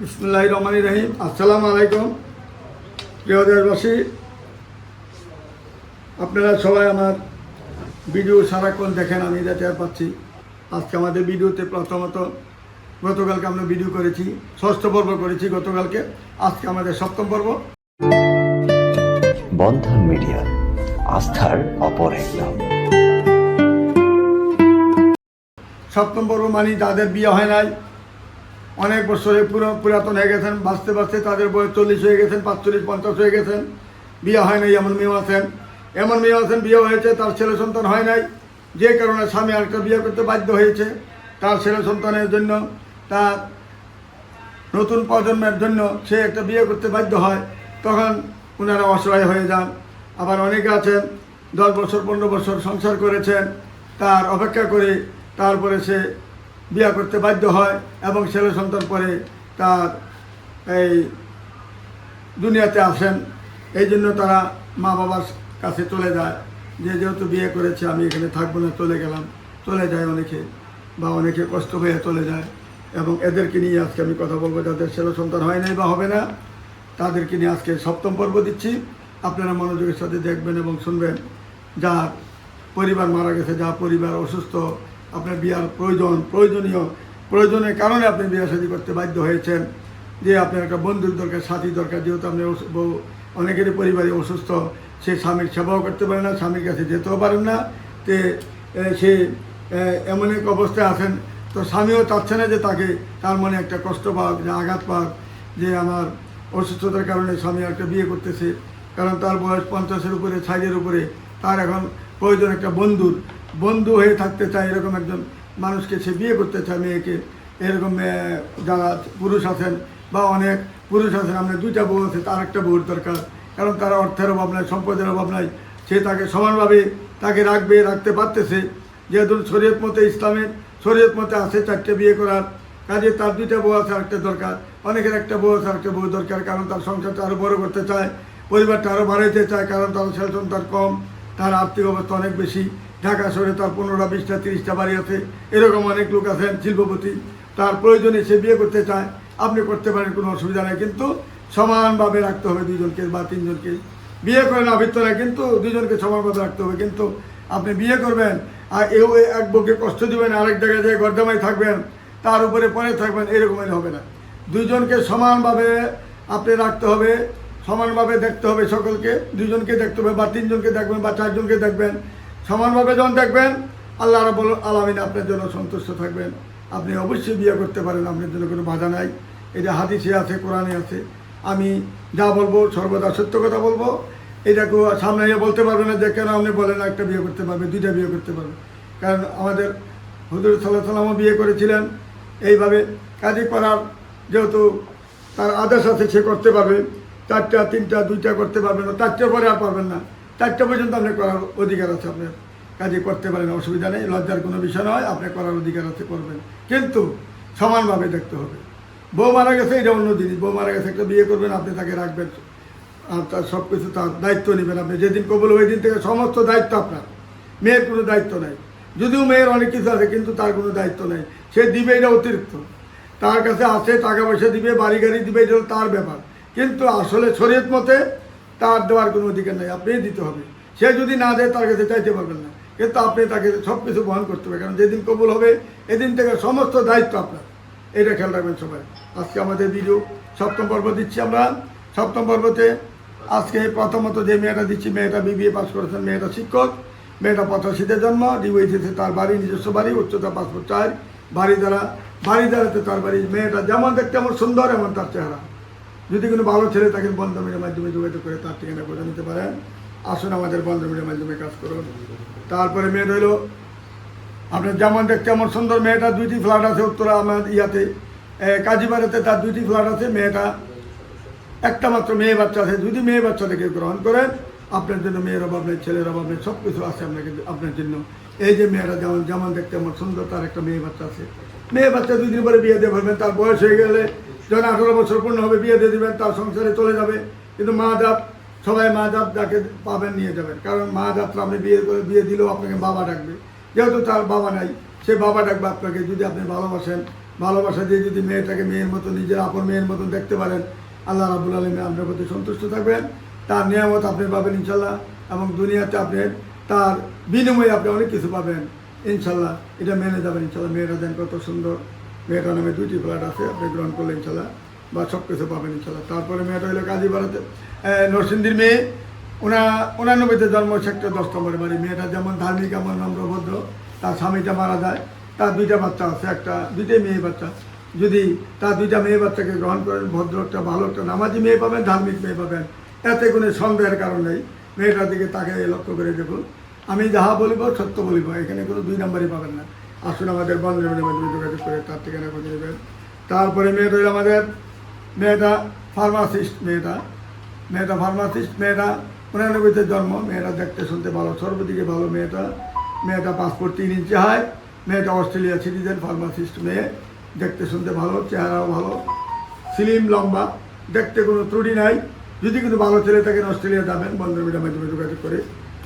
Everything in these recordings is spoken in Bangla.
বিসমুল্লাহ রহমান রহিম আসসালামু আলাইকুম প্রিয় দেশবাসী আপনারা সবাই আমার ভিডিও সারাক্ষণ দেখেন আমি টের পাচ্ছি। আজকে আমাদের ভিডিওতে প্রথমত গতকালকে আমরা ভিডিও করেছি ষষ্ঠ পর্ব করেছি গতকালকে। আজকে আমাদের সপ্তম পর্ব। বন্ধন মিডিয়া আস্থার অপর এক নাম। সপ্তম পর্ব মানে যাদের বিয়ে হয় নাই। অনেক বছরে পুরো পুরাতন হয়ে গেছেন, বাঁচতে বাঁচতে তাদের বয়স চল্লিশ হয়ে গেছেন, পাঁচচল্লিশ, পঞ্চাশ হয়ে গেছেন। বিয়ে হয় নাই এমন মেয়েও আছেন। এমন মেয়েও আছেন, বিয়ে হয়েছে, তার ছেলে সন্তান হয় নাই। যে কারণে স্বামী আরেকটা বিয়ে করতে বাধ্য হয়েছে। তার ছেলে সন্তানের জন্য, তার নতুন প্রজন্মের জন্য সে একটা বিয়ে করতে বাধ্য হয়। তখন ওনারা অসহায় হয়ে যান। আবার অনেকে আছেন, দশ বছর, পনেরো বছর সংসার করেছেন। তার অপেক্ষা করে তারপরে সে বিয়ে করতে বাধ্য হয় এবং ছেলে সন্তান পরে তার এই দুনিয়াতে আসেন। এই জন্য তারা মা বাবার কাছে চলে যায়। যে যেহেতু বিয়ে করেছে, আমি এখানে থাকব না, চলে গেলাম। চলে যায় অনেকে বা অনেকে কষ্ট হয়ে চলে যায়। এবং এদেরকে নিয়ে আজকে আমি কথা বলব। যাদের ছেলে সন্তান হয় নাই বা হবে না, তাদেরকে নিয়ে আজকে সপ্তম পর্ব দিচ্ছি। আপনারা মনোযোগের সাথে দেখবেন এবং শুনবেন। যার পরিবার মারা গেছে যা পরিবার অসুস্থ আপনার বিয়ার প্রয়োজন, প্রয়োজনীয়, প্রয়োজনের কারণে আপনি বিয়ে শাদী করতে বাধ্য হয়েছেন যে আপনার একটা বন্ধুর দরকার সাথী দরকার, যেহেতু আপনি বউ- অনেকেরই পরিবারে অসুস্থ, সে স্বামীর সেবাও করতে পারে না, স্বামীর কাছে যেতেও পারেন না, তে সে এমন এক অবস্থায় আছেন, তো স্বামীও চাচ্ছে না যে তাকে তার মনে একটা কষ্ট পাক, যে আঘাত পাক, যে আমার অসুস্থতার কারণে স্বামী একটা বিয়ে করতেছে, কারণ তার বয়স পঞ্চাশের উপরে, ষাটের উপরে, তার এখন প্রয়োজন একটা বন্ধুর বন্ধু হয়ে থাকতে চায়, এরকম একজন মানুষকে সে বিয়ে করতে চায়, মেয়েকে, এরকম যারা পুরুষ আছেন বা অনেক পুরুষ আছেন, আপনার দুইটা বউ আছে, তার একটা বউর দরকার। কারণ তার অর্থের অভাব নাই, সম্পদের অভাব নাই। সে তাকে সমানভাবে তাকে রাখবে, রাখতে পারতেছে। যেহেতু শরীয়ত মতে ইসলামের শরীয়ত মতে আছে চারটে বিয়ে করার। কাজে তার দুইটা বউ আছে, আরেকটা দরকার। অনেকের একটা বউ আছে, আরেকটা বউ দরকার, কারণ তার সংসারটা আরও বড় করতে চায়। পরিবারটা আরও বাড়াইতে চায়, কারণ তার ছেলে সন্তান কম তার আর্থিক অবস্থা অনেক বেশি। ঢাকা শহরে তার পনেরোটা, বিশটা, তিরিশটা বাড়ি আছে। এরকম অনেক লোক আছেন, শিল্পপতি। তার প্রয়োজনে সে বিয়ে করতে চায়। আপনি করতে পারেন, কোনো অসুবিধা নেই। কিন্তু সমানভাবে রাখতে হবে দুজনকে বা তিনজনকে। বিয়ে করেন, আবৃত্ত কিন্তু দুজনকে সমানভাবে রাখতে হবে। কিন্তু আপনি বিয়ে করবেন আর এও এক বউকে কষ্ট দিবেন, আরেক জায়গায় যেয়ে গর্দামাই থাকবেন, তার উপরে পরে থাকবেন, এরকম হবে না। দুজনকে সমানভাবে আপনি রাখতে হবে, সমানভাবে দেখতে হবে সকলকে। দুজনকে দেখতে হবে বা তিনজনকে দেখবেন বা চারজনকে দেখবেন। সমানভাবে যখন দেখবেন, আল্লাহ রাবুল আলমিন আপনার জন্য সন্তুষ্ট থাকবেন। আপনি অবশ্যই বিয়ে করতে পারেন, আপনার জন্য কোনো বাধা নাই। এটা হাদিসে আছে, কোরআনে আছে। আমি যা বলব সর্বদা সত্য কথা বলব। এটা কেউ সামনে বলতে পারবে না যে কেন আপনি বলেন একটা বিয়ে করতে পারবে, দুইটা বিয়ে করতে পারবে। কারণ আমাদের হুজুর সাল্লাহ সাল্লামও বিয়ে করেছিলেন। এইভাবে কাজী করার যেহেতু তার আদেশ আছে, সে করতে পারবে। চারটা, তিনটা, দুইটা করতে পারবেন না চারটে পরে আর পারবেন না। চারটা পর্যন্ত আপনি করার অধিকার আছে আপনার কাজে করতে পারেন, অসুবিধা নেই, লজ্জার কোনো বিষয় নয়, আপনি করার অধিকার আছে, করবেন। কিন্তু সমানভাবে দেখতে হবে। বউ মারা গেছে, এটা অন্য জিনিস। বউ মারা গেছে, একটা বিয়ে করবেন, আপনি তাকে রাখবেন, আর তার সব কিছু তার দায়িত্ব নেবেন আপনি। যেদিন কবল ওই দিন থেকে সমস্ত দায়িত্ব আপনার। মেয়ের কোনো দায়িত্ব নাই। যদিও মেয়ের অনেক কিছু আছে, কিন্তু তার কোনো দায়িত্ব নেই। সে দিবে, এটা অতিরিক্ত। তার কাছে আছে, টাকা পয়সা দিবে, বাড়ি গাড়ি দিবে, এটা তার ব্যাপার। কিন্তু আসলে শরীয়ত মতে তার দেওয়ার কোনো অধিকার নেই আপনি দিতে হবে। সে যদি না দেয়, তার কাছে চাইতে পারবেন না। কিন্তু আপনি তাকে সব কিছু বহন করতে হবে। কারণ যেদিন কবুল হবে, এদিন থেকে সমস্ত দায়িত্ব আপনার। এটা খেয়াল রাখবেন সবাই। আজকে আমাদের ভিডিও সপ্তম পর্ব দিচ্ছি আমরা। সপ্তম পর্বতে আজকে প্রথমত যে মেয়েটা দিচ্ছি, মেয়েটা বিবিএ পাস করেছেন, মেয়েটা শিক্ষক। মেয়েটা পঁচাশিতে জন্ম ডিওইটিতে তার বাড়ি, নিজস্ব বাড়ি, উচ্চতা পাসপোর্ট চাই বাড়ি দ্বারা, বাড়ি দ্বারাতে তার বাড়ি। মেয়েটা যেমন দেখতে এমন সুন্দর, এমন তার চেহারা। যদি কোনো ভালো ছেলে থাকেন বন্ধমিনের মাধ্যমে যোগাযোগ করে তার ঠিকানা করে নিতে পারেন। আসুন আমাদের বন্ধমিনের মাধ্যমে কাজ করুন। তারপরে মেয়ে রইল, আপনার যেমন দেখতে এমন সুন্দর মেয়েটা, দুইটি ফ্ল্যাট আছে উত্তরা আমার ইয়াতে। কাজীবাড়িতে তার দুইটি ফ্ল্যাট আছে, মেয়েটা একটা মাত্র মেয়ে বাচ্চা আছে। যদি মেয়ে বাচ্চা বাচ্চাটাকে গ্রহণ করেন, আপনার জন্য মেয়ের অভাব নেই, ছেলের অভাব নেই সব কিছু আছে আপনাকে, আপনার জন্য। এই যে মেয়েরা যেমন যেমন দেখতে আমার সুন্দর, তার একটা মেয়ে বাচ্চা আছে। মেয়ে বাচ্চা দুই দিন পরে বিয়ে দিয়ে ফেলবেন, তার বয়স হয়ে গেলে যখন আঠারো বছর পূর্ণ হবে, বিয়ে দিয়ে দেবেন, তার সংসারে চলে যাবে। কিন্তু মা জাত সবাই মা জাত যাকে পাবেন নিয়ে যাবেন। কারণ মা জাতরা আপনি বিয়ে করে, বিয়ে দিলেও আপনাকে বাবা ডাকবে। যেহেতু তার বাবা নাই, সে বাবা ডাকবে আপনাকে। যদি আপনি ভালোবাসেন, ভালোবাসা দিয়ে যদি মেয়েটাকে মেয়ের মতো, নিজের আপন মেয়ের মতন দেখতে পারেন, আল্লাহ রাবুল আলমী আপনার প্রতি সন্তুষ্ট থাকবেন। তার নিয়ামত আপনি পাবেন ইনশাল্লাহ এবং দুনিয়াতে আপনি তার বিনিময়ে আপনি অনেক কিছু পাবেন। ইনশাল্লাহ এটা মেনে যাবেন ইনশাল্লাহ মেয়েরা দেন কত সুন্দর। মেয়েটা নামে দুইটি ফ্ল্যাট আছে, আপনি গ্রহণ করলে ইনশাল্লাহ বা সব কিছু পাবেন ইনশাল্লাহ তারপরে মেয়েটা হলো কাজীপাড়াতে নরসিংদীর মেয়ে। ওনা, উনানব্বইতে জন্ম সেক্টর দশ নম্বরে বাড়ি। মেয়েটা যেমন ধার্মিক, এমন নম্রভদ্র। তার স্বামীটা মারা যায়, তার দুইটা বাচ্চা আছে, একটা, দুইটাই মেয়ে বাচ্চা। যদি তার দুইটা মেয়ে বাচ্চাকে গ্রহণ করেন, ভদ্র একটা, ভালো একটা, নামাজি মেয়ে পাবেন, ধার্মিক মেয়ে পাবেন, এতে কোনো সন্দেহের কারণ নেই। মেয়েটার দিকে তাকে লক্ষ্য করে দেখুন। আমি যাহা বলিব, সত্য বলিব। এখানে কোনো দুই নম্বরই পাবেন না। আসুন আমাদের বন্ধুদের মাধ্যমে যোগাযোগ করে তার ঠিকানা খুঁজে নেবেন। তারপরে মেয়েটা হলো আমাদের মেয়েটা ফার্মাসিস্ট মেয়েটা। মেয়েটা ফার্মাসিস্ট মেয়েটা উনানব্বইতে জন্ম। মেয়েটা দেখতে, শুনতে ভালো, সর্বদিকে ভালো মেয়েটা। মেয়েটা পাসপোর্ট তিন ইঞ্চি হয় মেয়েটা অস্ট্রেলিয়া সিটিজেন ফার্মাসিস্ট মেয়ে। দেখতে, শুনতে ভালো, চেহারাও ভালো। স্লিম লম্বা। দেখতে কোনো ত্রুটি নাই। যদি কিন্তু ভালো ছেলে থাকেন অস্ট্রেলিয়া যাবেন। বন্ধু মিডিয়ার মাধ্যমে যোগাযোগ করে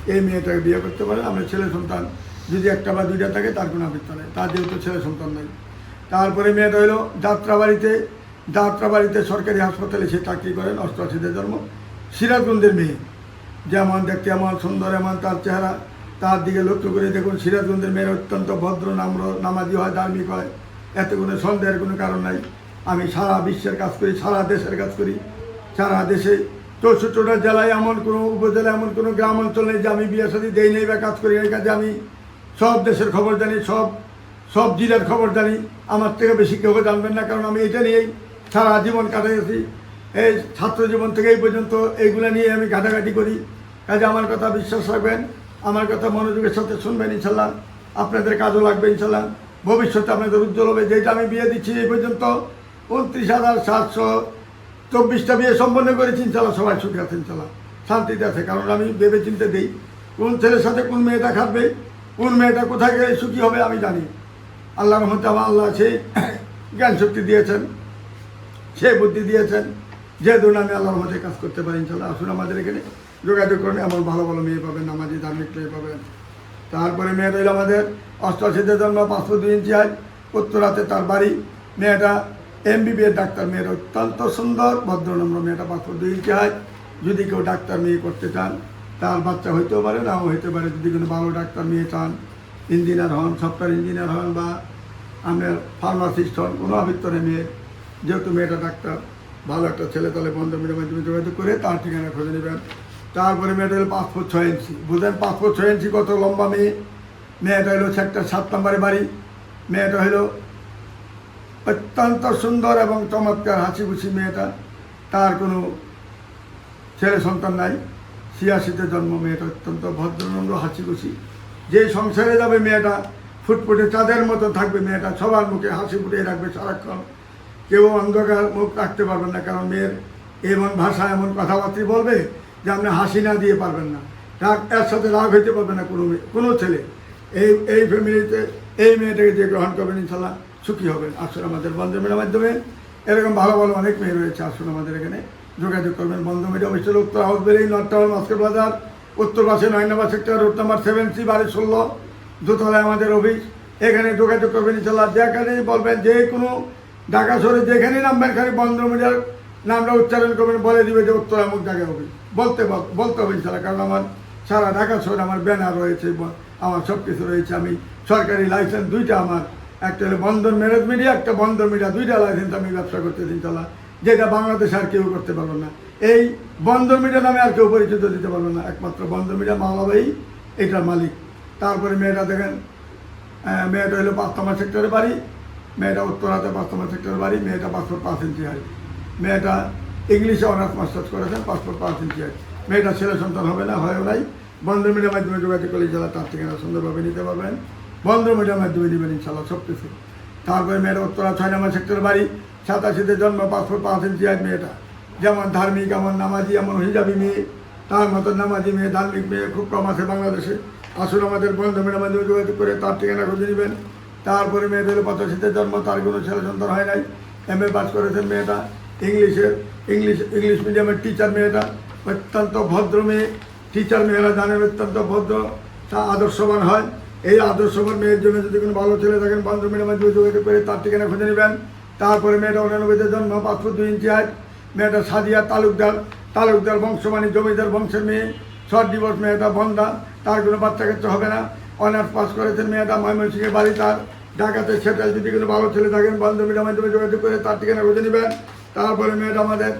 এই মেয়েটাকে বিয়ে করতে পারে, আমরা ছেলে সন্তান। যদি একটা বা দুইটা থাকে, তার কোনো আপত্তি নেই। তার যেহেতু ছেলে সন্তান নেই। তারপরে মেয়েটা হলো যাত্রাবাড়িতে যাত্রাবাড়িতে সরকারি হাসপাতালে সে চাকরি করেন, অষ্টআশিতে জন্ম। সিরাজগঞ্জের মেয়ে। যেমন দেখতে এমন, সুন্দর এমন, তার চেহারা। তার দিকে লক্ষ্য করে দেখুন, সিরাজগঞ্জের মেয়ের অত্যন্ত ভদ্র, নাম্র, নামাজি হয়, ধার্মিক হয়। এতে কোনো সন্দেহের কোনো কারণ নাই। আমি সারা বিশ্বের কাজ করি, সারা দেশের কাজ করি। সারা দেশে চৌষট্টিটা জেলায় এমন কোনো উপজেলা, এমন কোনো গ্রাম অঞ্চল নেই যে আমি বিয়ে সাথে দেই নেই বা কাজ করি এই কাজে আমি সব দেশের খবর জানি, সব সব জেলার খবর জানি। আমার থেকে বেশি কেউ জানবেন না, কারণ আমি এটা নিয়েই সারা জীবন কাটাইছি এই ছাত্র জীবন থেকে এই পর্যন্ত এইগুলো নিয়ে আমি ঘাটাঘাটি করি। কাজে আমার কথা বিশ্বাস রাখবেন, আমার কথা মনোযোগের সাথে শুনবেন ইনশাল্লাহ। আপনাদের কাজও লাগবে ইনশাল্লাহ। ভবিষ্যতে আপনাদের উজ্জ্বল হবে। যেটা আমি বিয়ে দিচ্ছি এই পর্যন্ত, উনত্রিশ হাজার সাতশো চব্বিশটা বিয়ে সম্পন্ন করেছি ইনশাল্লাহ সবাই সুখে আছে ইনশাল্লাহ শান্তিতে আছে, কারণ আমি ভেবে চিনতে দিই, কোন ছেলের সাথে কোন মেয়েটা খাটবে, কোন মেয়েটা কোথায় গেলে সুখী হবে আমি জানি। আল্লাহ রহমতে আমার আল্লাহ সেই জ্ঞান শক্তি দিয়েছেন, সে বুদ্ধি দিয়েছেন, যে ধরুন আমি আল্লাহর মধ্যে কাজ করতে পারি ইনশাল্লাহ আসুন আমাদের এখানে যোগাযোগ করুন, এমন ভালো ভালো মেয়ে পাবেন, নামাজি ধার্মিক মেয়ে পাবেন। তারপরে মেয়ে রইল আমাদের অষ্টআশিতে জন্ম পাঁচশো দুই ইঞ্চি হয় উত্তরাতে তার বাড়ি। মেয়েটা এমবিবিএস ডাক্তার মেয়ের অত্যন্ত সুন্দর, ভদ্রনম্র মেয়েটা পাঁচশো দুই ইঞ্চি হয় যদি কেউ ডাক্তার মেয়ে করতে চান, তার বাচ্চা হইতেও পারে, নাও হইতে পারে। যদি কোনো ভালো ডাক্তার মেয়ে চান, ইঞ্জিনিয়ার হন, সফটওয়্যার ইঞ্জিনিয়ার হন বা আপনার ফার্মাসিস্ট হন, কোনো ভিতরে মেয়ে, যেহেতু মেয়েটা ডাক্তার, ভালো একটা ছেলে তাহলে বন্ধ মিডিয়ার মাধ্যমে যোগাযোগ করে তার ঠিকানা খুঁজে নেবেন। তারপরে মেয়েটা হলো পাঁচ ফুট ছয় ইঞ্চি। বুঝলেন পাঁচ ফুট ছয় ইঞ্চি কত লম্বা মেয়ে? মেয়েটা হলো সেক্টর সাত নম্বরে বাড়ি। মেয়েটা হলো অত্যন্ত সুন্দর এবং চমৎকার হাসি খুশি মেয়েটা। তার কোনো ছেলে সন্তান নাই। ছিয়াশিতে জন্ম, মেয়েটা অত্যন্ত ভদ্রনম্র হাসি খুশি যে সংসারে যাবে মেয়েটা, ফুটফুটে চাঁদের মতো থাকবে মেয়েটা, সবার মুখে হাসি ফুটিয়ে রাখবে সারাক্ষণ। কেউ অন্ধকার মুখ রাখতে পারবেন না, কারণ মেয়ের এমন ভাষা, এমন কথাবার্তা বলবে যে আপনি হাসি না দিয়ে পারবেন না। রাগ, এর সাথে রাগ হইতে পারবে না কোনো কোনো ছেলে। এই এই ফ্যামিলিতে এই মেয়েটাকে যে গ্রহণ করবেন ইনশাল্লাহ সুখী হবেন। আসুন আমাদের বন্ধমের মাধ্যমে। এরকম ভালো ভালো অনেক মেয়ে রয়েছে, আসুন আমাদের এখানে। যোগাযোগ করবেন বন্ধু মিডিয়া অফিসের উত্তর হাউস বেরি নর্থ টাউন মাস্কের বাজার। উত্তর পাশে নয় নম্বর sector road number seven C বাড়ি ষোলো, দোতলায় আমাদের অফিস। এখানে যোগাযোগ করবেন ইনশাল্লাহ যেখানেই বলবেন, যে কোনো ঢাকা শহরে যেখানেই নামবেন, খালি বন্ধ মিডিয়ার নামটা উচ্চারণ করবেন, বলে দিবে যে উত্তর অমুক জায়গায় হবে বলতে বল- বলতে হবে ইনশাল্লাহ কারণ আমার সারা ঢাকা শহরে আমার ব্যানার রয়েছে আমার সব কিছু রয়েছে। আমি সরকারি লাইসেন্স দুইটা আমার একটা হলো বন্ধন ম্যারেজ মিডিয়া, একটা বন্ধন মিডিয়া, দুইটা লাইসেন্স আমি ব্যবসা করতে ইনশাল্লাহ যেটা বাংলাদেশে আর কেউ করতে পারব না। এই বন্ধন মিডিয়া নামে আর কেউ পরিচিত দিতে পারব না। একমাত্র বন্ধন মিডিয়া মাওলাবাই এটার মালিক। তারপরে মেয়েটা দেখেন মেয়েটা হলো পাঁচতমা সেক্টরের বাড়ি, মেয়েটা উত্তরাতে পাঁচতমা সেক্টরের বাড়ি, মেয়েটা পাসপোর্ট পাঁচ ইঞ্চি হয় মেয়েটা ইংলিশে অনার্স মাস্টার্স করেছেন পাসপোর্ট পাঁচ ইঞ্চি হয় মেয়েটা ছেলে সন্তান হবে না, হয়েও নাই। বন্ধ মিডিয়ার মাধ্যমে যোগাযোগ করলে ইনশাল্লাহ তার ঠিকানা সুন্দরভাবে নিতে পারবেন। বন্ধ মিডিয়ার মাধ্যমে নেবেন ইনশাল্লাহ, সব কিছু। তারপরে মেয়েটা উত্তরা ছয় নম্বর সেক্টর বাড়ি, সাতাশিতে জন্ম, পাসপোর্ট পাঁচ ইঞ্চি হয় মেয়েটা। যেমন ধার্মিক, এমন নামাজি, এমন হিজাবি মেয়ে। তার মতো নামাজি মেয়ে, ধার্মিক মেয়ে, খুব কম আছে বাংলাদেশে। আসুন আমাদের বন্ধু মেয়ের মাধ্যমে যোগাযোগ করে তার ঠিকানা খুঁজে নেবেন। তারপরে মেয়েদের পঁচাশিতে জন্ম, তার কোনো ছেলে সন্তান হয় নাই। এম এ পাস করেছেন মেয়েটা, ইংলিশের, ইংলিশ ইংলিশ মিডিয়ামের টিচার মেয়েটা। অত্যন্ত ভদ্র মেয়ে। টিচার মেয়েরা জানেন অত্যন্ত ভদ্র, তা আদর্শবান হয়। এই আদর্শবান মেয়ের জন্য যদি কোনো ভালো ছেলে থাকেন, বান্ধব মেয়ের যোগাযোগ করে তার ঠিকানা খুঁজে নেবেন। তারপরে মেয়েটা উনানব্বইতে জন্ম পাঁচ ফুট দুই ইঞ্চি হাইট, মেয়েটা সাদিয়া তালুকদার। তালুকদার বংশমানী জমিদার বংশের মেয়ে। শর্ট ডিভোর্স, মেয়েটা বন্ধা তার কোনো বাচ্চা কাচ্চা হবে না। অনার্স পাস করেছেন মেয়েটা ময়মনসিংহের বাড়ি, তার ঢাকাতে সেটাল। যদি কোনো ভালো ছেলে থাকেন বান্ধবীর মাধ্যমে যোগাযোগ করে তার ঠিকানা খুঁজে নেবেন। তারপরে মেয়েটা আমাদের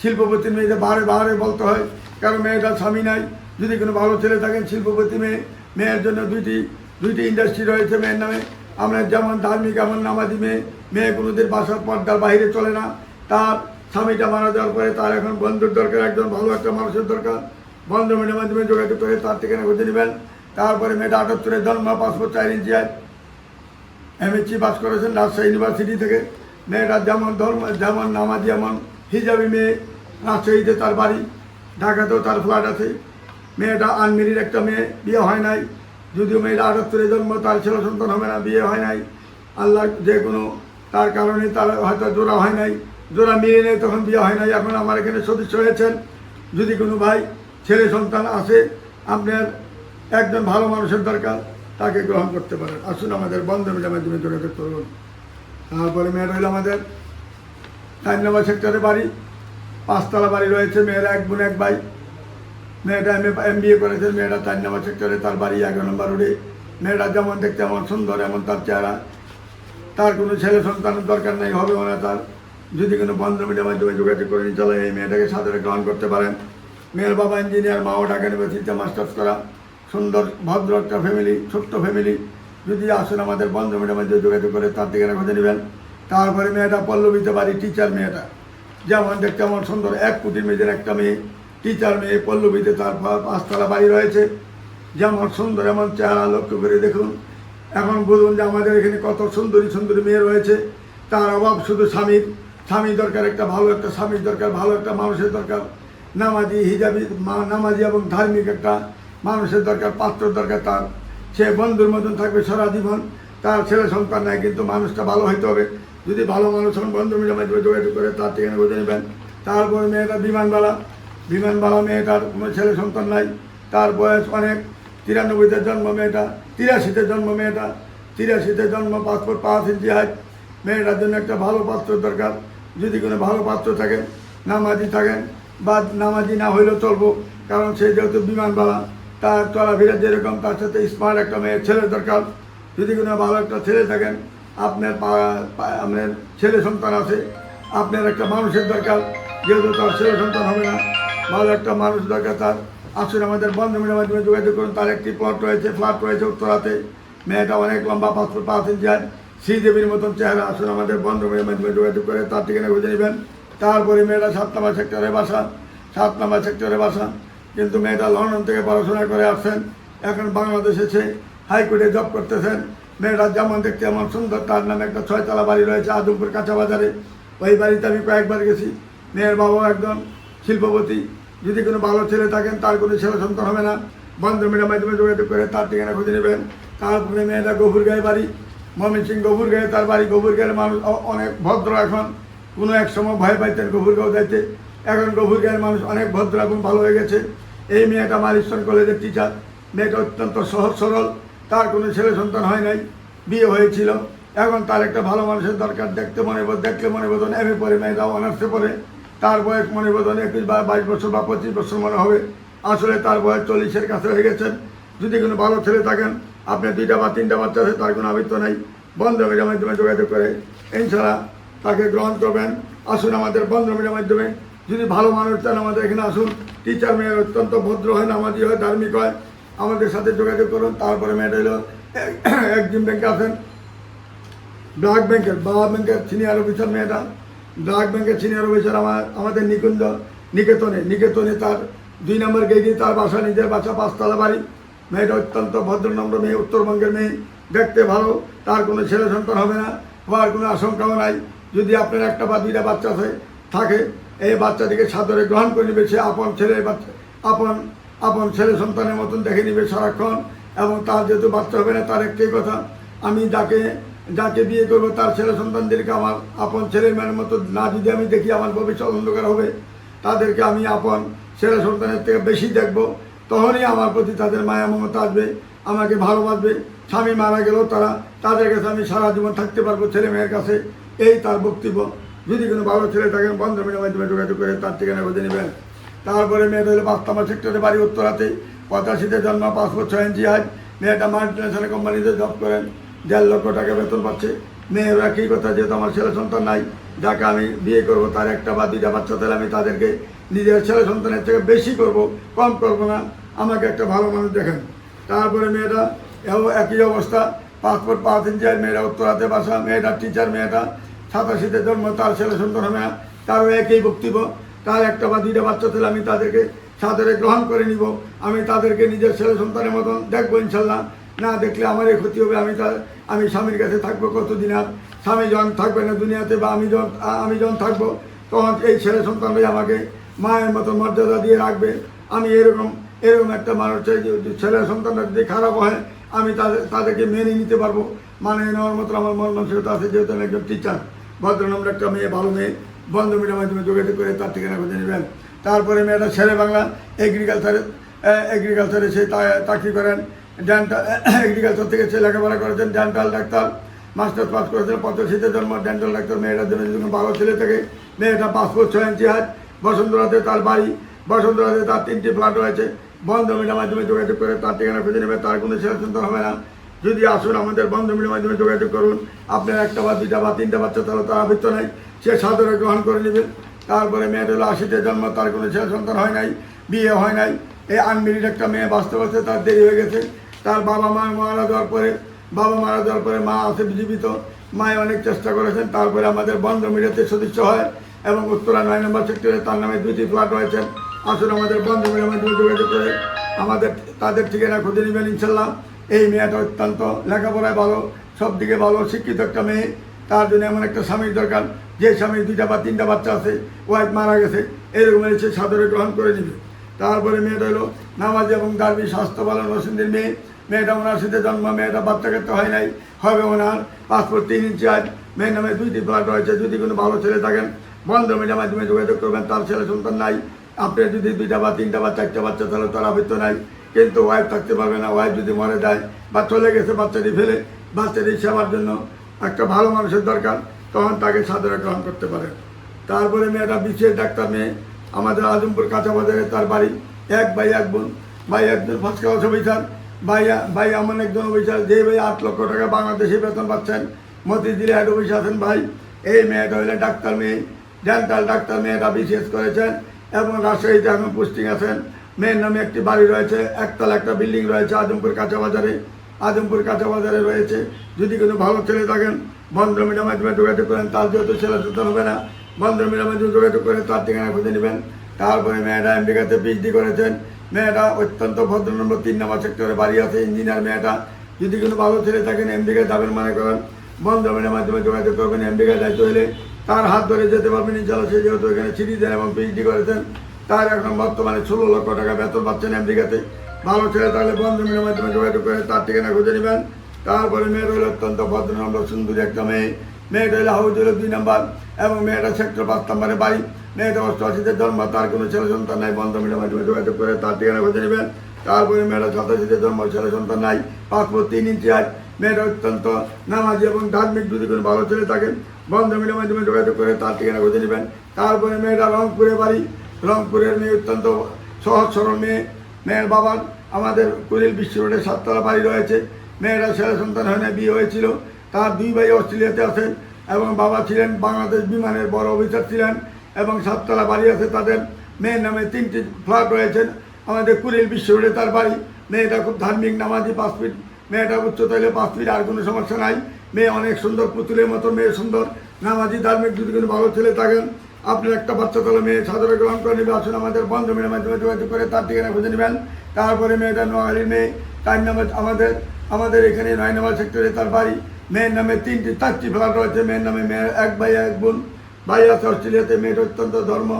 শিল্পপতি মেয়েদের বারে বারে বলতে হয়, কারণ মেয়েটার স্বামী নাই। যদি কোনো ভালো ছেলে থাকেন, শিল্পপতি মেয়ে, মেয়ের জন্য দুইটি দুইটি ইন্ডাস্ট্রি রয়েছে মেয়ের নামে। আমরা যেমন ধার্মিক, এমন নামাজি মেয়ে। মেয়ে কোনোদিন বাসার পর্দার বাইরে চলে না। তার স্বামীটা মারা যাওয়ার পরে তার এখন বন্ধুর দরকার, একজন ভালো একটা মানুষের দরকার। বন্ধু মেয়ের মাধ্যমে যোগাযোগ করে তার ঠিকানা খুঁজে নেবেন। তারপরে মেয়েটা আটাত্তরের জন্ম পাসপোর্ট চার ইঞ্চি হয় এমএসসি পাস করেছেন রাজশাহী ইউনিভার্সিটি থেকে। মেয়েটা যেমন ধর্ম, যেমন নামাজি, এমন হিজাবি মেয়ে। রাজশাহীতে তার বাড়ি, ঢাকাতেও তার ফ্ল্যাট আছে। মেয়েটা আনমেরির একটা মেয়ে, বিয়ে হয় নাই। যদিও মেয়েরা আটাত্তরে জন্ম, তার ছেলে সন্তান হবে না, বিয়ে হয় নাই। আল্লাহ যে কোনো, তার কারণে তার হয়তো জোড়া হয় নাই। জোড়া মিলে নেই তখন বিয়ে হয় নাই। এখন আমার এখানে সদস্য হয়েছেন যদি কোনো ভাই, ছেলে, সন্তান আসে, আপনার একজন ভালো মানুষের দরকার, তাকে গ্রহণ করতে পারেন। আসুন আমাদের বন্ধ মিলের মাধ্যমে যোগাযোগ করুন তারপরে মেয়ের হইল আমাদের টাইম নাম্বার সেক্টরে বাড়ি। পাঁচতলা বাড়ি রয়েছে। মেয়েরা এক বোন, এক ভাই। মেয়েটা এম এম বি এ করেছে, মেয়েটা চার নম্বর সেক্টরে তার বাড়ি এগারো নম্বর রোডে। মেয়েটা যেমন দেখতে এমন সুন্দর, এমন তার চেহারা। তার কোনো ছেলে সন্তানের দরকার নেই, হবে না তার। যদি কোনো বন্ধ মিডিয়ার মাধ্যমে যোগাযোগ করে নিয়ে চলে, এই মেয়েটাকে সাদরে গ্রহণ করতে পারেন। মেয়ের বাবা ইঞ্জিনিয়ার মাও ঢাকা ইউনিভার্সিটিতে মাস্টার্স করা। সুন্দর, ভদ্র একটা ফ্যামিলি ছোট্ট ফ্যামিলি যদি আসুন আমাদের বন্ধ মিডিয়ার মাধ্যমে যোগাযোগ করে, তার ঠিকানা খুঁজে নেবেন। তারপরে মেয়েটা পল্লবীতে বাড়ি টিচার মেয়েটা। যেমন দেখতে এমন সুন্দর, এক কোটির মেয়েদের একটা মেয়ে। টিচার মেয়ে পল্লবীতে তার পাঁচতলা বাড়ি রয়েছে। যেমন সুন্দর, এমন চেহারা লক্ষ্য করে দেখুন। এখন বলুন যে আমাদের এখানে কত সুন্দরী সুন্দরী মেয়ে রয়েছে। তার অভাব শুধু স্বামীর। স্বামী দরকার একটা ভালো একটা স্বামীর দরকার, ভালো একটা মানুষের দরকার। নামাজি, হিজাবি, মা- নামাজি এবং ধার্মিক একটা মানুষের দরকার পাত্র দরকার তার। সে বন্ধুর মতন থাকবে সারা জীবন। তার ছেলে সন্তান নাই, কিন্তু মানুষটা ভালো হইতে হবে। যদি ভালো মানুষ হন, বন্ধু মিলে যোগাযোগ করে, তার ঠিকানা বুঝে নেবেন। তারপরে মেয়েটা বিমানবালা বিমানবালা মেয়েটার কোনো ছেলে সন্তান নাই। তার বয়স অনেক। তিরানব্বইতে জন্ম মেয়েটা, তিরাশিতে জন্ম মেয়েটা, তিরাশিতে জন্ম, পাসপোর্ট পাঁচ ইঞ্চি হাইট মেয়েটার জন্য একটা ভালো পাত্র দরকার। যদি কোনো ভালো পাত্র থাকেন নামাজি থাকেন বা নামাজি না হইলেও চলবো। কারণ সে যেহেতু বিমানবালা তার চলাফেরা যেরকম, তার সাথে স্মার্ট একটা মেয়ের ছেলের দরকার। যদি কোনো ভালো একটা ছেলে থাকেন, আপনার আপনার ছেলে সন্তান আছে, আপনার একটা মানুষের দরকার। যেহেতু তার ছেলে সন্তান হবে না ভালো একটা মানুষ দরকার, তার আসুন আমাদের বন্ধু মিলের মাধ্যমে যোগাযোগ করুন, তার একটি প্লট রয়েছে ফ্ল্যাট রয়েছে উত্তরাতে। মেয়েটা অনেক লম্বা পাসপোর্ট পাঁচ ইঞ্চি আর শ্রীদেবীর মতন চেহারা আসুন আমাদের বন্ধু মিলের মাধ্যমে যোগাযোগ করে তার ঠিকানা খুঁজে নেবেন। তারপরে মেয়েটা সাত নম্বর সেক্টরে বাসা, সাত নম্বর সেক্টরে বাসা, কিন্তু মেয়েটা লন্ডন থেকে পড়াশোনা করে আসছেন, এখন বাংলাদেশ এসে হাইকোর্টে জব করতেছেন। মেয়েটা যেমন দেখতে এমন সুন্দর, তার নামে একটা ছয়তলা বাড়ি রয়েছে আদমপুর কাঁচা বাজারে। ওই বাড়িতে আমি কয়েকবার গেছি, মেয়ের বাবাও একজন শিল্পপতি, যদি কোনো ভালো ছেলে থাকেন, তার কোনো ছেলে সন্তান হবে না। বন্ধ মিডিয়ার মাধ্যমে যোগাযোগ করে তার ঠিকানা খুঁজে নেবেন। তারপরে মেয়েটা গভুর গায়ে বাড়ি ময়মনসিং গভুর গায়ে তার বাড়ি। গভুর গায়ের মানুষ অনেক ভদ্র এখন। কোনো এক সময় ভয় পাইতেন গভুর গাঁও যাইতে। এখন গভুর গায়ের মানুষ অনেক ভদ্র এবং ভালো হয়ে গেছে। এই মেয়েটা মালিস্টন কলেজের টিচার মেয়েটা অত্যন্ত সহজ সরল। তার কোনো ছেলে সন্তান হয় নাই। বিয়ে হয়েছিল। এখন তার একটা ভালো মানুষের দরকার। দেখতে মনে দেখলে মনে বোধন এম এ পড়ে, মেয়েটা অনার্সে পড়ে। তার বয়স মনে বোধন একুশ বা বাইশ বছর বা পঁচিশ বছর মনে হবে আসলে তার বয়স চল্লিশের কাছে হয়ে গেছেন যদি কোনো ভালো ছেলে থাকেন আপনি দুইটা বা তিনটা বাচ্চা আছে তার কোনো আবৃত্ত নেই বন্ধ মিডিয়ার মাধ্যমে যোগাযোগ করে ইনশাল্লাহ তাকে গ্রহণ করবেন আসুন আমাদের বন্ধ মিডিয়ার মাধ্যমে যদি ভালো মানুষ চান আমাদের এখানে আসুন টিচার মেয়ের অত্যন্ত ভদ্র হয় নামাজি হয় ধার্মিক হয় আমাদের সাথে যোগাযোগ করুন তারপরে মেয়েটা হলো একদিন ব্যাংকে আছেন ব্লাক ব্যাংকের বাবা ব্যাংকের সিনিয়র অফিসার মেয়েটা ব্লাক ব্যাংকের সিনিয়র অফিসার আমার, আমাদের নিকুঞ্জ নিকেতনে নিকেতনে তার দুই নম্বর গেটে তার বাসা, নিজের বাসা, পাঁচতলা বাড়ি। মেয়েটা অত্যন্ত ভদ্রনম্র মেয়ে, উত্তরবঙ্গের মেয়ে, দেখতে ভালো। তার কোনো ছেলে সন্তান হবে না, হওয়ার কোনো আশঙ্কাও নাই। যদি আপনার একটা বা দুইটা বাচ্চা থাকে, এই বাচ্চাটিকে সাদরে গ্রহণ করে নেবে। সে আপন ছেলে, বাচ্চা, আপন আপন ছেলে সন্তানের মতন দেখে নেবে সারাক্ষণ। এবং তার যেহেতু বাচ্চা হবে না, তার একটাই কথা, আমি যাকে যাকে বিয়ে করব তার ছেলে সন্তানদেরকে আমার আপন ছেলে মেয়ের মতো না যদি আমি দেখি আমার ভবিষ্যৎ অন্ধকার হবে, তাদেরকে আমি আপন ছেলে সন্তানের থেকে বেশি দেখব, তখনই আমার প্রতি তাদের মায়া মমতা আসবে, আমাকে ভালোবাসবে। স্বামী মারা গেলেও তারা তাদের কাছে আমি সারা জীবন থাকতে পারব ছেলে মেয়ের কাছে। এই তার বক্তব্য। যদি কোনো ভালো ছেলে থাকেন মিডিয়ার মাধ্যমে যোগাযোগ করে তার ঠিকানা খুঁজে নেবেন। তারপরে মেয়েটা হলো বাস্তামা সেক্টরে বাড়ি উত্তরাতে। পঁচাশিতে জন্ম পাসপোর্ট ছয় ইঞ্চি হাজ মেয়েটা মাল্টিনেশনাল কোম্পানিতে জব করেন। দেড় লক্ষ টাকা বেতন পাচ্ছে। মেয়েরা কী কথা, যেহেতু আমার ছেলে সন্তান নাই, যাকে আমি বিয়ে করব, তার একটা বা দুইটা বাচ্চা, তাহলে আমি তাদেরকে নিজের ছেলে সন্তানের থেকে বেশি করব, কম করব না। আমাকে একটা ভালো মানুষ দেখেন। তারপরে মেয়েটা, এও একই অবস্থা। পাসপোর্ট পাঁচ হাজ মেয়েরা উত্তরাতে বাসা, মেয়েটা টিচার মেয়েটা সাতাশিতে জন্ম, তার ছেলে সন্তান হবে না, তারও একই বক্তব্য। তার একটা বা দুইটা বাচ্চা ছেলে আমি তাদেরকে সাদরে গ্রহণ করে নিব। আমি তাদেরকে নিজের ছেলে সন্তানের মতন দেখব, ইনশাল্লাহ। না দেখলে আমারই ক্ষতি হবে, আমি তার আমি স্বামীর কাছে থাকব কতদিন আর? স্বামী যখন থাকবে না দুনিয়াতে বা আমি যখন আমি যখন থাকব, তখন এই ছেলে সন্তানরাই আমাকে মায়ের মতো মর্যাদা দিয়ে রাখবে। আমি এরকম এরকম একটা মানুষ চাই ছেলে সন্তানরা যদি খারাপ হয়, আমি তাদের তাদেরকে মেনে নিতে পারব। মানে নেওয়ার মতো আমার মন মানসিকতা আছে, যেহেতু আমি একজন টিচার ভদ্রনামের একটা মেয়ে, ভালো মেয়ে। বন্ধ মিডিয়ার মাধ্যমে যোগাযোগ করে তার ঠিকানা খুঁজে নেবেন। তারপরে মেয়েটা ছেলে বাংলা এগ্রিকালচারে এগ্রিকালচারে সে চাকরি করেন। ডেন্টাল এগ্রিকালচার থেকে সে লেখাপড়া করেছেন ডেন্টাল ডাক্তার মাস্টার্স পাস করেছেন পঁচাশিতে জন্ম, ডেন্টাল ডাক্তার, মেয়েটার জন্য যদি ভালো ছেলে থাকে, মেয়েটা পাসপোর্ট ছয় ইঞ্চি হাত, বসন্তরাতে তার বাড়ি, বসন্তরাতে তার তিনটি ফ্ল্যাট রয়েছে বন্ধ মিডিয়ার মাধ্যমে যোগাযোগ করে তার ঠিকানা খুঁজে নেবে, তার কোনো ছেলে সন্তান হবে না। যদি আসুন আমাদের বন্ধ মিডিয়ার মাধ্যমে যোগাযোগ করুন, আপনার একটা বা দুইটা বা তিনটা বাচ্চা তাহলে তার আবৃত্ত নাই, সে সাদরে গ্রহণ করে নেবে। তারপরে মেয়েটা হলো আশিতে জন্ম, তার কোনো ছেলে সন্তান হয় নাই, বিয়ে হয় নাই, এই আনমেরিড একটা মেয়ে বাঁচতে বাঁচতে তার দেরি হয়ে গেছে। তার বাবা মা মারা যাওয়ার পরে, বাবা মারা যাওয়ার পরে মা আছে জীবিত, মায়ে অনেক চেষ্টা করেছেন, তারপরে আমাদের বন্ধ মিডিয়াতে সদস্য হয় এবং উত্তরা নয় নম্বর সেক্টরে তার নামে দুইটি ফ্ল্যাট রয়েছেন আসলে আমাদের বন্ধ মিডিয়ার মাধ্যমে যোগাযোগ করে আমাদের, তাদের ঠিকানা খুঁজে নেবেন ইনশাল্লাহ এই মেয়েটা অত্যন্ত লেখাপড়ায় ভালো সব দিকে ভালো, শিক্ষিত একটা মেয়ে। তার জন্য এমন একটা স্বামীর দরকার, যে স্বামীর দুইটা বা তিনটা বাচ্চা আছে, ওয়াইফ মারা গেছে, এরকম সে সাদরে গ্রহণ করে নেবে। তারপরে মেয়েটা হলো নামাজ এবং দার্মি স্বাস্থ্য ভালো নসিন্দির মেয়ে। মেয়েটা ওনার সাথে জন্ম, মেয়েটা বাচ্চা কাচ্চা হয় নাই। হবে ওনার পাসপোর্ট তিন ইঞ্চি আজ মেয়ের নামে দুইটি ফ্ল্যাট রয়েছে। যদি কোনো ভালো ছেলে থাকেন বন্ধ মিডিয়ার মাধ্যমে যোগাযোগ করবেন। তার ছেলে সন্তান নাই। আপনার যদি দুইটা বা তিনটা বা চারটা বাচ্চা, তাহলে তার আবৃত্ত নাই। কিন্তু ওয়াইফ থাকতে পারবে না। ওয়াইফ যদি মরে যায় বা চলে গেছে বাচ্চাটি ফেলে, বাচ্চাটি সেবার জন্য একটা ভালো মানুষের দরকার। তখন তাকে সাদরে গ্রহণ করতে পারে। তারপরে মেয়েটা বিশেষ ডাক্তার মেয়ে। আমাদের আজমপুর কাঁচা বাজারে তার বাড়ি। এক ভাই এক বোন। ভাই একজন ফার্স্ট ক্লাস অফিসার ভাই ভাই, এমন একজন অফিসার যে ভাই আট লক্ষ টাকা বাংলাদেশে বেতন পাচ্ছেন। মতিঝিলে হেড অফিস আছেন ভাই। এই মেয়েটা হইলে ডাক্তার মেয়ে। ডেন্টাল ডাক্তার মেয়েটা বিশেষ করেছেন এবং রাজশাহীতে এখন পোস্টিং আছেন। মেয়ের নামে একটি বাড়ি রয়েছে, একতলা একটা বিল্ডিং রয়েছে আজমপুর কাঁচা বাজারে। আজমপুর কাঁচা বাজারে রয়েছে। যদি কোনো ভালো ছেলে থাকেন বন্ধ মিডিয়ার মাধ্যমে যোগাযোগ করেন, তার যেহেতু ছেলে সন্তান হবে না বন্ধ মিডিয়ার মাধ্যমে যোগাযোগ করে তার ঠিকানা খুঁজে নেবেন। তারপরে মেয়েটা আমেরিকাতে পিএইচডি করেছেন। মেয়েটা অত্যন্ত ভদ্র নম্বর তিন নম্বর সেক্টরে বাড়ি আছে ইঞ্জিনিয়ার মেয়েটা। যদি কোনো ভালো ছেলে থাকেন আমেরিকা যাবেন মনে করেন। বন্ধ মিডিয়ার মাধ্যমে যোগাযোগ করবেন আমেরিকা যাইতে হলে তার হাত ধরে যেতে পারবেন ইনশাল্লাহ সে যেহেতু এখানে দেন এবং পিএইচডি করেছেন, তার এখন বর্তমানে ষোলো লক্ষ টাকা বেতন পাচ্ছেন আমেরিকাতে ভালো ছেলে তাহলে বন্ধ মিডিয়ার মাধ্যমে যোগাযোগ করে, তার ঠিকানা খুঁজে নেবেন। তারপরে মেয়েটা হলো অত্যন্ত ভদ্র নম্বর, সুন্দরী একটা মেয়ে। মেয়েটা হলো হাউস হলো দুই নম্বর এবং মেয়েটা সেক্টর পাঁচ নম্বরে বাড়ি। মেয়েটা অষ্টআশিতে জন্ম তার কোনো ছেলে সন্তান নাই, বন্ধ মিডিয়ার মাধ্যমে যোগাযোগ করে তার ঠিকানা খুঁজে নেবেন। তারপরে মেয়েটা সাতাশিতে জন্ম ছেলে সন্তান নাই পাসপোর্ট তিন ইঞ্চি আজ মেয়েটা অত্যন্ত নামাজি এবং ধার্মিক, যদি কোনো ভালো ছেলে থাকেন বন্ধ মিডিয়ার মাধ্যমে যোগাযোগ করে তার ঠিকানা খুঁজে নেবেন। তারপরে মেয়েটা রংপুরে বাড়ি, রংপুরের মেয়ে অত্যন্ত সহজ সরল মেয়ে, মেয়ের বাবার আমাদের কুড়িল বিশ্ব রোডে সাততলা বাড়ি রয়েছে মেয়েরা ছেলে সন্তান হয় বিয়ে হয়েছিল, তার দুই ভাই অস্ট্রেলিয়াতে আছেন এবং বাবা ছিলেন বাংলাদেশ বিমানের বড় অফিসার ছিলেন এবং সাততলা বাড়ি আছে তাদের মেয়ের নামে তিনটি ফ্ল্যাট রয়েছেন আমাদের কুড়িল বিশ্ব রোডে তার বাড়ি। মেয়েটা খুব ধার্মিক, নামাজি, পাঁচ ফিট। মেয়েটা উচ্চতা হলে পাঁচ ফিট, আর কোনো সমস্যা নাই। মেয়ে অনেক সুন্দর, পুতুলের মতো মেয়ে সুন্দর, নামাজি, ধার্মিক, যদি কোনো ভালো ছেলে থাকেন আপনি একটা বাচ্চা তাহলে মেয়ে সাদরে গ্রহণ করে নেবে। আসুন আমাদের বন্ধ মেয়ের মাধ্যমে যোগাযোগ করে তার ঠিকানা খুঁজে নেবেন। তারপরে মেয়েটা নোয়াখালীর মেয়ে, তার নামে আমাদের আমাদের এখানে নয় নম্বর সেক্টরে তার বাড়ি। মেয়ের নামে তিনটি, চারটি ফ্ল্যাট রয়েছে। মেয়ের নামে মেয়ের এক ভাই, এক বোন। ভাই আছে অস্ট্রেলিয়াতে মেয়েটা অত্যন্ত ধর্ম।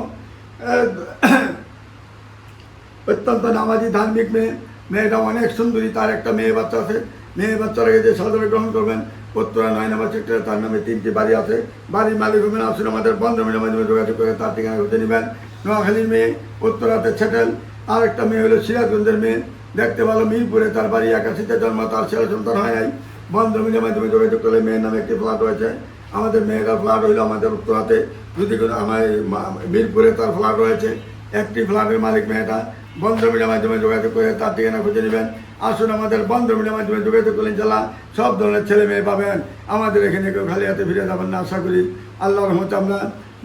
অত্যন্ত নামাজি, ধার্মিক মেয়ে। মেয়েটা অনেক সুন্দরী, তার একটা মেয়ে বাচ্চা আছে। মেয়ে বাচ্চাটাকে যে সাদরে গ্রহণ করবেন উত্তরা নয় নম্বর সেক্টরে, তার নামে তিনটি বাড়ি আছে। বাড়ির মালিক হবেন আসলে আমাদের বন্ধ মিলের মাধ্যমে যোগাযোগ করে তার ঠিকানা খুঁজে নেবেন। নোয়াখালীর মেয়ে উত্তরাতে সেটেল আর একটা মেয়ে হলো সিরাজগঞ্জের মেয়ে। দেখতে ভালো, মিরপুরে তার বাড়ি, একাশিতে জন্ম, তার ছেলে সন্তান হয় নাই। বন্ধমিনের মাধ্যমে যোগাযোগ করলে মেয়ের নামে একটি ফ্ল্যাট রয়েছে। আমাদের মেয়েরা ফ্ল্যাট হইল আমাদের উত্তরাতে। যদি কোনো আমার মিরপুরে তার ফ্ল্যাট রয়েছে, একটি ফ্ল্যাটের মালিক মেয়েটা বন্ধ বন্ধমিনের মাধ্যমে যোগাযোগ করে তার ঠিকানা খুঁজে নেবেন। আসুন আমাদের বন্ধমিনের মাধ্যমে যোগাযোগ করলেন জেলা সব ধরনের ছেলে মেয়ে পাবেন। আমাদের এখানে কেউ খালি হাতে ফিরে যাবেন না, আশা করি। আল্লাহর রহমতে আমরা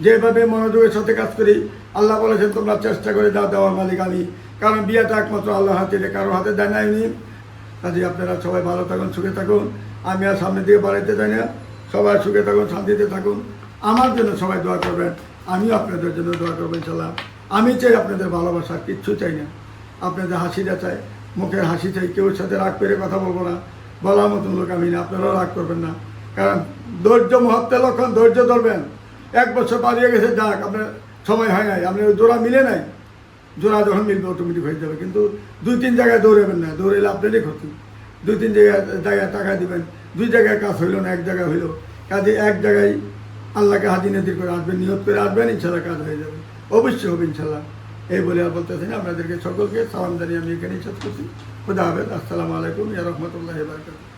যেভাবে মনোযোগের সাথে কাজ করি, আল্লাহ বলেছেন, তোমরা চেষ্টা করে দাও দেওয়ার মালিক আমি। কারণ বিয়েটা একমাত্র আল্লাহ হাতে কারও হাতে দেয় উনি। কাজে আপনারা সবাই ভালো থাকুন, সুখে থাকুন। আমি আর সামনের দিকে বাড়াইতে চাই না। সবাই সুখে থাকুন, শান্তিতে থাকুন। আমার জন্য সবাই দোয়া করবেন, আমিও আপনাদের জন্য দোয়া করব ইনশাল্লাহ। আমি চাই আপনাদের ভালোবাসা, কিচ্ছু চাই না। আপনাদের হাসিটা চাই, মুখের হাসি চাই, কেউ সাথে রাগ করে কথা বলব না। বলার মতন লোক আমি না, আপনারাও রাগ করবেন না। কারণ ধৈর্য মহত্বের লক্ষণ ধৈর্য ধরবেন। এক বছর পালিয়ে গেছে, যাক, আপনার সময় হয় নাই, আপনার জোড়া মিলে নাই। জোড়া যখন মিলবে অটোমেটিক হয়ে যাবে। কিন্তু দুই, তিন জায়গায় দৌড়াবেন না, দৌড়াইলে আপনারই ক্ষতি। দুই, তিন জায়গায় জায়গায় টাকা দিবেন। দুই জায়গায় কাজ হইল না, এক জায়গায় হইল। কাজে এক জায়গায় আল্লাহকে হাজি নাজির করে আসবেন, নিয়ত করে আসবেন ইনশাল্লাহ কাজ হয়ে যাবে। অবশ্যই হবে ইনশাল্লাহ এই বলে আর বলতেছি না, আপনাদেরকে সকলকে সালাম জানিয়ে আমি এখানে ইচ্ছা করছি। খুদা হাফেজ, আসসালামু আলাইকুম, ইয়া রহমতুল্লাহ বারকাতুহ।